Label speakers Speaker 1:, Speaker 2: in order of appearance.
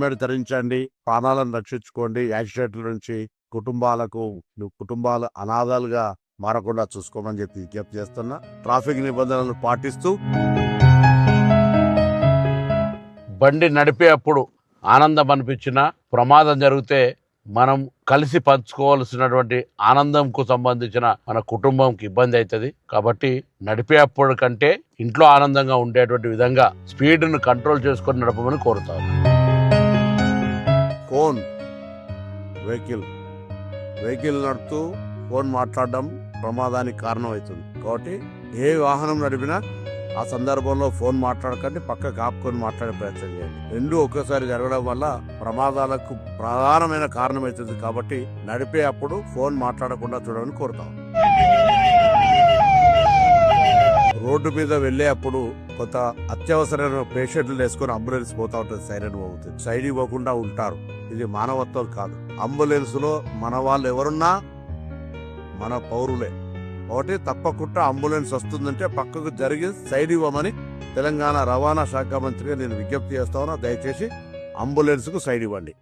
Speaker 1: Helmet ధరించండి ప్రాణాలను రక్షించుకోండి యాక్సిడెంట్ల నుంచి కుటుంబాలకు కుటుంబాలు అనాథాలుగా మారకుండా చూసుకోమని చెప్పి విజ్ఞప్తి చేస్తున్నా. ట్రాఫిక్ నిబంధనలను పాటిస్తూ
Speaker 2: బండి నడిపేటప్పుడు ఆనందం అనిపించిన ప్రమాదం జరిగితే మనం కలిసి పంచుకోవాల్సినటువంటి ఆనందంకు సంబంధించిన మన కుటుంబంకి ఇబ్బంది అవుతుంది కాబట్టి నడిపేటప్పుడు కంటే ఇంట్లో ఆనందంగా ఉండేటువంటి విధంగా స్పీడ్ను కంట్రోల్ చేసుకొని నడపమని కోరుతాను.
Speaker 1: ఫోన్. వెహికల్. వెహికల్ నడుపుతూ ఫోన్ మాట్లాడడం ప్రమాదానికి కారణమవుతుంది. కాబట్టి ఏ వాహనం నడిపినా ఆ సందర్భంలో ఫోన్ మాట్లాడకండి పక్క కాపుకొని మాట్లాడే ప్రయత్నం చేయండి. రెండు ఒకేసారి జరగడం వల్ల ప్రమాదాలకు ప్రధానమైన కారణమవుతుంది. కాబట్టి నడిపే అప్పుడు ఫోన్ మాట్లాడకుండా చూడమని కోరుతాం. రోడ్డు మీద వెళ్ళే అప్పుడు కొంత అత్యవసరమైన పేషెంట్లు వేసుకొని అంబులెన్స్ పోతా ఉంటుంది సైరన్ పోతుంది సైడ్ ఇవ్వకుండా ఉంటారు. ఇది మానవత్వం కాదు. అంబులెన్స్లో మన వాళ్ళు ఎవరున్నా మన పౌరులే. ఒకటి తప్పకుండా అంబులెన్స్ వస్తుందంటే పక్కకు జరిగి సైడ్ ఇవ్వమని తెలంగాణ రవాణా శాఖ మంత్రిగా నేను విజ్ఞప్తి చేస్తా ఉన్నా. దయచేసి అంబులెన్స్కు సైడ్ ఇవ్వండి.